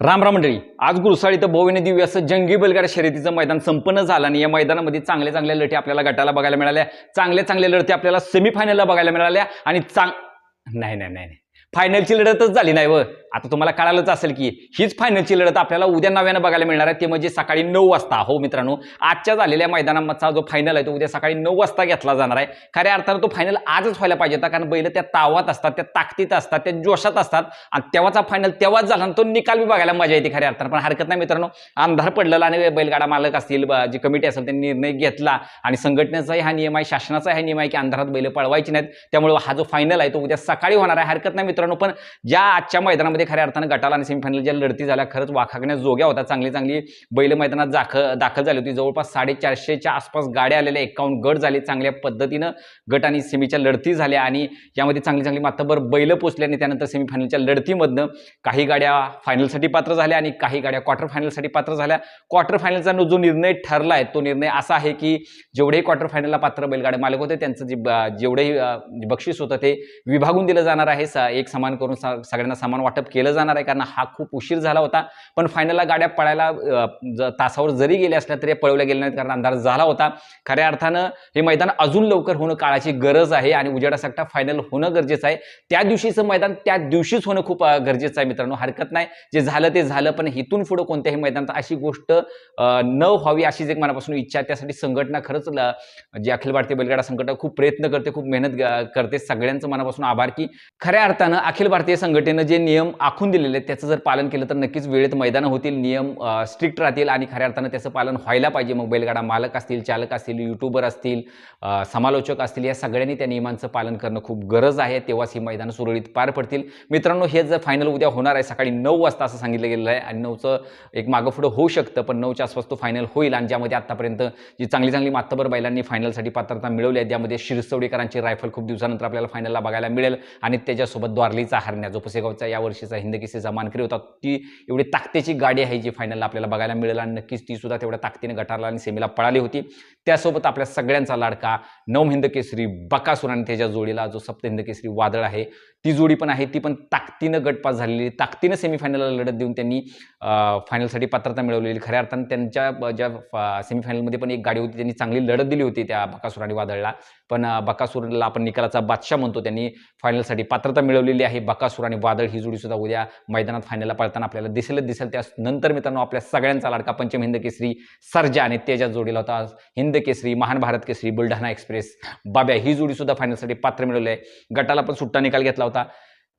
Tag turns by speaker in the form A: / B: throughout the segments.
A: राम राम मंडळी आज गुरुसाळी तर भोविने दिव्य असं जंगी बैलगाडा शर्यतीचं मैदान संपन्न झालं आणि या मैदानामध्ये चांगल्या चांगल्या लढती आपल्याला गटाला बघायला मिळाल्या. चांगल्या चांगल्या लढती आपल्याला सेमीफायनलला बघायला मिळाल्या आणि चांग नाही नाही नाही नाही. फायनलची लढतच झाली नाही व. आता तुम्हाला कळालंच असेल की हीच फायनलची लढत आपल्याला उद्या नव्यानं बघायला मिळणार आहे. ते म्हणजे सकाळी नऊ वाजता. हो मित्रांनो आजच्या झालेल्या मैदानामधचा जो फायनल आहे तो उद्या सकाळी नऊ वाजता घेतला जाणार आहे. खऱ्या अर्थानं तो फायनल आजच व्हायला पाहिजे होता कारण बैल त्या तावात असतात त्या ताकदीत असतात त्या जोशात असतात. आणि तेव्हाचा फायनल तेव्हाच झाला आणि तो निकाल बी बघायला मजा येते खऱ्या अर्थानं. पण हरकत नाही मित्रांनो अंधार पडलेला आणि बैलगाडा मालक असतील जी कमिटी असेल त्यांनी निर्णय घेतला. आणि संघटनेचाही हा नियम आहे शासनाचा हा नियम आहे की अंधारात बैल पळवायची नाहीत. त्यामुळे हा जो फायनल आहे तो उद्या सकाळी होणार आहे. हरकत नाही मित्रांनो पण ज्या आजच्या मैदानामध्ये खऱ्या अर्थानं गटाला आणि सेमीफायनल ज्या लढती झाल्या खरंच वाखागण्यास जोग्या होत्या. चांगली चांगली बैल मैदानात दाख दाखल झाली होती. जवळपास साडेचारशेच्या आसपास गाड्या आलेल्या एकावन्न गट झाले चांगल्या पद्धतीनं. गट आणि सेमीच्या लढती झाल्या आणि यामध्ये चांगली चांगली मातबर बैल पोचले आणि त्यानंतर सेमीफायनलच्या लढतीमधनं काही गाड्या फायनलसाठी पात्र झाल्या आणि काही गाड्या क्वार्टर फायनलसाठी पात्र झाल्या. क्वार्टर फायनलचा जो निर्णय ठरला आहे तो निर्णय असा आहे की जेवढेही क्वार्टर फायनलला पात्र बैलगाड्या मालक होते त्यांचं जे ब- जेवढेही बक्षीस होतं ते विभागून दिलं जाणार आहे. स- एक समान करून सा- सगळ्यांना समान वाटप केलं जाणार आहे कारण हा खूप उशीर झाला होता. पण फायनलला गाड्या पळायला तासावर जरी गेल्या असल्या तरी पळवल्या गेल्या नाहीत कारण अंधार झाला होता. खऱ्या अर्थानं हे मैदान अजून लवकर होणं काळाची गरज आहे आणि उजेडासाठा फायनल होणं गरजेचं आहे. त्या दिवशीचं मैदान त्या दिवशीच होणं खूप गरजेचं आहे मित्रांनो. हरकत नाही. जे झालं ते झालं पण इथून पुढं कोणत्याही मैदानात अशी गोष्ट न व्हावी अशीच एक मनापासून इच्छा त्यासाठी संघटना खरंच ल- जी अखिल भारतीय बैलगाडा संघटना खूप प्रयत्न करते खूप मेहनत करते. सगळ्यांचं मनापासून आभार की खऱ्या अर्थानं अखिल भारतीय संघटनेनं जे नियम आखून दिलेले आहेत. त्याचं जर पालन केलं तर नक्कीच वेळेत मैदानं होतील नियम स्ट्रिक्ट राहतील आणि खऱ्या अर्थानं त्याचं पालन व्हायला पाहिजे. मग बैलगाडा मालक असतील चालक असतील युट्यूबर असतील समालोचक असतील या सगळ्यांनी त्या नियमांचं पालन करणं खूप गरज आहे. तेव्हाच ही मैदानं सुरळीत पार पडतील. मित्रांनो हे जर फायनल उद्या होणार आहे सकाळी नऊ वाजता असं सांगितलं गेलेलं आहे आणि नऊचं एक मागं पुढं होऊ शकतं पण नऊच्या आसपास तो फायनल होईल आणि ज्यामध्ये आत्तापर्यंत जी चांगली चांगली मातबर बैलांनी फायनलसाठी पात्रता मिळवली आहे त्यामध्ये शिरसवडीकरांची रायफल खूप दिवसानंतर आपल्याला फायनलला बघायला मिळेल आणि त्याच्यासोबत द्वारलीचा हरण्या जो पुसेगावचा या वर्षीचा हिंदकेसीचा मानकरी होता ती एवढी ताकदीची गाडी आहे जी फायनलला आपल्याला बघायला मिळेल आणि नक्कीच ती सुद्धा तेवढ्या ताकदीने गटारला आणि सेमीला पळाली होती. त्यासोबत आपल्या सगळ्यांचा लाडका नवम हिंद केसरी बकासूर आणि त्याच्या जोडीला जो सप्त हिंद केसरी वादळ आहे ती जोडी पण आहे. ती पण ताकदीनं गटपास झालेली ताकदीनं सेमीफायनलला लढत देऊन त्यांनी फायनलसाठी पात्रता मिळवलेली. खऱ्या अर्थानं त्यांच्या ज्या सेमीफायनलमध्ये पण एक गाडी होती. त्यांनी चांगली लढत दिली होती त्या बकासूर आणि वादळला. पण बकासूरला आपण निकालाचा बादशाह म्हणतो. त्यांनी फायनलसाठी पात्रता मिळवलेली आहे. बकासूर आणि वादळ ही जोडी सुद्धा उद्या मैदानात फायनलला पळताना आपल्याला दिसेलच दिसेल. त्या नंतर मित्रांनो आपल्या सगळ्यांचा लाडका पंचम हिंद केसरी सर्जा आणि तेजा जोडीला होता. हिंद केसरी महान भारत केसरी बुलढाणा एक्सप्रेस. बाब्या ही जोडी सुद्धा फायनलसाठी पात्र मिळवली आहे. गटाला पण सुट्टा निकाल घेतला होता.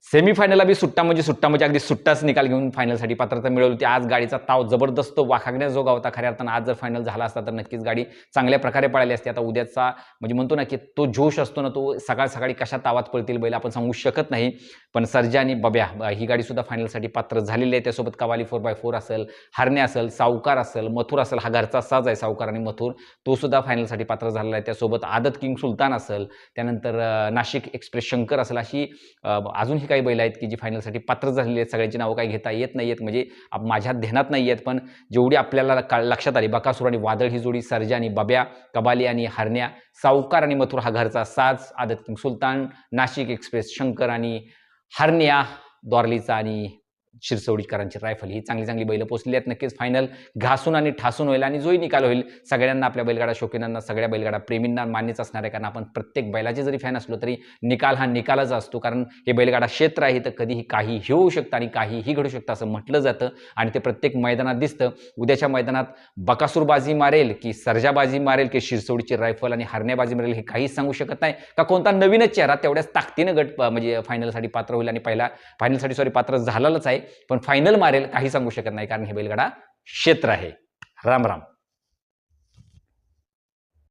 A: सेमीफायनलला बी सुट्टा म्हणजे सुट्टा म्हणजे अगदी सुट्टाच निकाल घेऊन फायनलसाठी पात्रता मिळवली होती. आज गाडीचा ताव जबरदस्त वाखागण्याजोगा होता खऱ्या अर्थानं. आज जर फायनल झाला असता तर नक्कीच गाडी चांगल्या प्रकारे पळाली असते. आता उद्याचा म्हणजे म्हणतो ना की तो जोश असतो ना तो सकाळ सकाळी कशा तावात पळतील बैल आपण सांगू शकत नाही. पण सर्जा आणि बब्या ही गाडी सुद्धा फायनलसाठी पात्र झालेली आहे. त्यासोबत कवाली फोर बाय फोर असेल हरणे असेल सावकार असेल मथुर असेल हा घरचा साज आहे सावकार आणि मथुर. तो सुद्धा फायनलसाठी पात्र झालेला आहे. त्यासोबत आदत किंग सुलतान असेल त्यानंतर नाशिक एक्सप्रेस शंकर असेल अशी अजून ही काही बैल आहेत की जी फायनलसाठी पात्र झालेली आहेत सगळ्यांची नावं काही घेता येत नाही आहेत म्हणजे माझ्या ध्यानात नाही आहेत पण जेवढी आपल्याला का- लक्षात आली बकासूर आणि वादळ ही जोडी सर्जा आणि बब्या कबाली आणि हरण्या सावकार आणि मथुर हा घरचा साज आदत सुलतान नाशिक एक्सप्रेस शंकर आणि हरण्या द्वारलीचा आणि शिरसवडीकरांची रायफल ही चांगली चांगली बैलं पोचली आहेत. नक्कीच फायनल घासून आणि ठासून होईल आणि जोही निकाल होईल. सगळ्यांना आपल्या बैलगाडा शौकीनांना सगळ्या बैलगाडा प्रेमींना मान्यच असणार आहे. कारण आपण प्रत्येक बैलाचे जरी फॅन असलो तरी निकाल हा निकालच असतो. कारण हे बैलगाडा क्षेत्र आहे. तर कधीही काहीही होऊ शकतं आणि काहीही घडू शकतं असं म्हटलं जातं. आणि ते प्रत्येक मैदानात दिसतं. उद्याच्या मैदानात बकासूरबाजी मारेल की सर्जाबाजी मारेल की शिरसोडीची रायफल आणि हरण्याबाजी मारेल हे काहीच सांगू शकत नाही. का कोणता नवीनच चेहरा तेवढ्याच ताकदीनं गट प- म्हणजे फायनलसाठी पात्र होईल आणि पहिला फायनलसाठी सॉरी पात्र झालेलंच आहे. पण फायनल मारेल काही सांगू शकत नाही कारण हे बैलगाडा क्षेत्र आहे. राम राम.